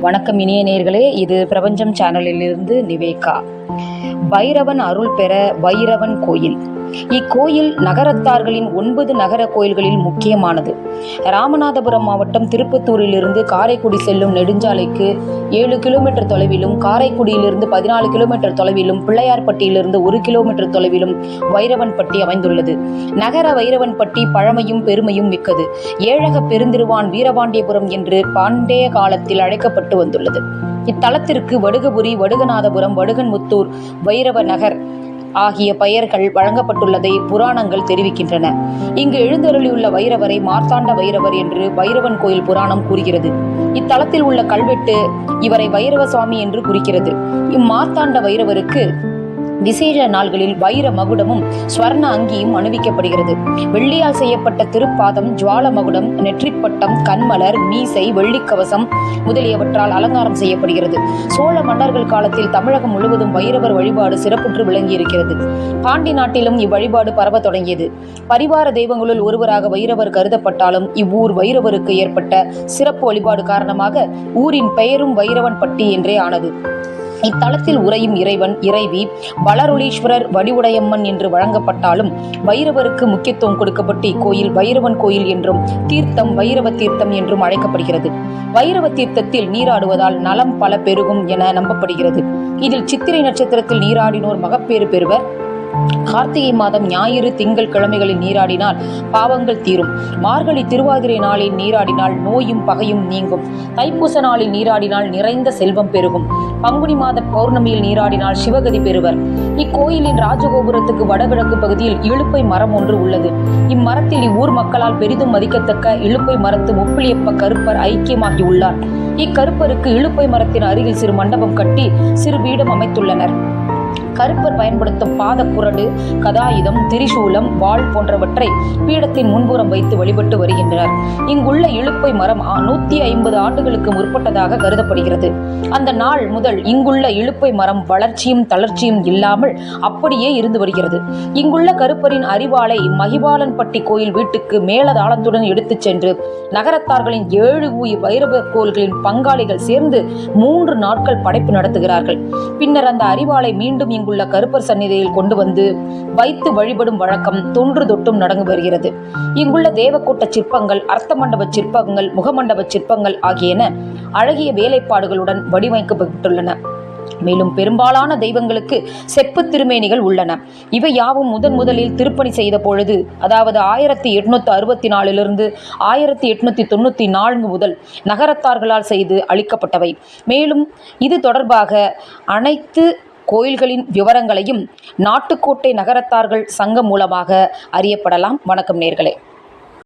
வணக்கம் இனிய நேர்களே இது பிரபஞ்சம் சேனலிலிருந்து நிவேகா. பைரவன் அருள் பெற வைரவன் கோயில். இக்கோயில் நகரத்தார்களின் ஒன்பது நகர கோயில்களில் முக்கியமானது. ராமநாதபுரம் மாவட்டம் திருப்பத்தூரிலிருந்து காரைக்குடி செல்லும் நெடுஞ்சாலைக்கு ஏழு கிலோமீட்டர் தொலைவிலும் காரைக்குடியிலிருந்து பதினாலு கிலோமீட்டர் தொலைவிலும் பிள்ளையார்பட்டியிலிருந்து ஒரு கிலோமீட்டர் தொலைவிலும் வைரவன்பட்டி அமைந்துள்ளது. நகர வைரவன்பட்டி பழமையும் பெருமையும் மிக்கது. ஏழக பெருந்திருவான் வீரபாண்டியபுரம் என்று பாண்டேய காலத்தில் அழைக்கப்பட்டு வந்துள்ளது. இத்தலத்திற்கு வடுகபுரி வடுகநாதபுரம் வடுகன்முத்தூர் வைரவ நகர் ஆகிய பெயர்கள் வழங்கப்பட்டுள்ளதை புராணங்கள் தெரிவிக்கின்றன. இங்கு எழுந்தருளியுள்ள வைரவரை மார்த்தாண்ட வைரவர் என்று வைரவன் கோயில் புராணம் கூறுகிறது. இத்தலத்தில் உள்ள கல்வெட்டு இவரை வைரவ சுவாமி என்று குறிக்கிறது. இம்மார்த்தாண்ட வைரவருக்கு விசேஷ நாள்களில் வைர மகுடமும் ஸ்வர்ண அங்கியும் அணிவிக்கப்படுகிறது. வெள்ளியால் செய்யப்பட்ட திருப்பாதம் ஜுவால மகுடம் நெற்றிப்பட்டம் கண்மலர் மீசை வெள்ளிக்கவசம் முதலியவற்றால் அலங்காரம் செய்யப்படுகிறது. சோழ மன்னர்கள் காலத்தில் தமிழகம் முழுவதும் வைரவர் வழிபாடு சிறப்புற்று விளங்கியிருக்கிறது. பாண்டி நாட்டிலும் இவ்வழிபாடு பரவ தொடங்கியது. பரிவார தெய்வங்களுள் ஒருவராக வைரவர் கருதப்பட்டாலும் இவ்வூர் வைரவருக்கு ஏற்பட்ட சிறப்பு வழிபாடு காரணமாக ஊரின் பெயரும் வைரவன் பட்டி என்றே ஆனது. இத்தலத்தில் உறையும் இறைவன் இறைவி வளருளீஸ்வரர் வடிவுடையம்மன் என்று வழங்கப்பட்டாலும் வைரவருக்கு முக்கியத்துவம் கொடுக்கப்பட்டு இக்கோயில் வைரவன் கோயில் என்றும் தீர்த்தம் வைரவ தீர்த்தம் என்றும் அழைக்கப்படுகிறது. வைரவ தீர்த்தத்தில் நீராடுவதால் நலம் பல பெருகும் என நம்பப்படுகிறது. இதில் சித்திரை நட்சத்திரத்தில் நீராடினோர் மகப்பேறு பெறுவர். கார்த்திகை மாதம் ஞாயிறு திங்கள் கிழமைகளில் நீராடினால் பாவங்கள் தீரும். மார்கழி திருவாதிரை நாளில் நீராடினால் நோயும் பகையும் நீங்கும். தைப்பூச நாளில் நீராடினால் நிறைந்த செல்வம் பெருகும். பங்குனி மாத பௌர்ணமியில் நீராடினால் சிவகதி பெறுவர். இக்கோயிலின் ராஜகோபுரத்துக்கு வடகிழக்கு பகுதியில் இழுப்பை மரம் ஒன்று உள்ளது. இம்மரத்தில் இவ்வூர் மக்களால் பெரிதும் மதிக்கத்தக்க இழுப்பை மரத்து ஒப்பிலியப்ப கருப்பர் ஐக்கியமாகி உள்ளார். இக்கருப்பருக்கு இழுப்பை மரத்தின் அருகில் சிறு மண்டபம் கட்டி சிறு பீடம் அமைத்துள்ளனர். கருப்பர் பயன்படுத்தும் பாதக்குரடு கதாயுதம் திரிசூலம் வாள் போன்றவற்றை பீடத்தின் முன்புறம் வைத்து வழிபட்டு வருகின்றனர் இங்குள்ள இழுப்பை மரம் நூத்தி ஐம்பது ஆண்டுகளுக்கு முற்பட்டதாக கருதப்படுகிறது. அந்த நாள் முதல் இங்குள்ள இழுப்பை மரம் வளர்ச்சியும் தளர்ச்சியும் இல்லாமல் அப்படியே இருந்து வருகிறது. இங்குள்ள கருப்பரின் அறிவாளை மகிபாலன்பட்டி கோயில் வீட்டுக்கு மேலதாளத்துடன் எடுத்துச் சென்று நகரத்தார்களின் ஏழு ஊய் வைரவ கோள்களின் பங்காளிகள் சேர்ந்து மூன்று நாட்கள் படைப்பு நடத்துகிறார்கள். பின்னர் அந்த அறிவாளை மீண்டும் இங்கு உள்ள கருப்பர் சந்நிதியில் கொண்டு வந்து வைத்து வழிபடும் வழக்கம் தொன்று தொட்டும் நடந்து வருகிறது. இங்குள்ள தேவக்கூட்ட சிற்பங்கள் அர்த்த மண்டப சிற்பங்கள் முகமண்டப சிற்பங்கள் ஆகியன அழகிய வேலைப்பாடுகளுடன் வடிவமைக்கப்பட்டுள்ளன. மேலும் பெரும்பாலான தெய்வங்களுக்கு செப்பு திருமேனிகள் உள்ளன. இவை யாவும் முதன் முதலில் திருப்பணி செய்த பொழுது அதாவது ஆயிரத்தி எட்நூத்தி அறுபத்தி நாலிலிருந்து ஆயிரத்தி எட்நூத்தி தொண்ணூற்றி நான்கு முதல் நகரத்தார்களால் செய்து அளிக்கப்பட்டவை. மேலும் இது தொடர்பாக அனைத்து கோயில்களின் விவரங்களையும் நாட்டுக்கோட்டை நகரத்தார்கள் சங்கம் மூலமாக அறியப்படலாம். வணக்கம் நேர்களே.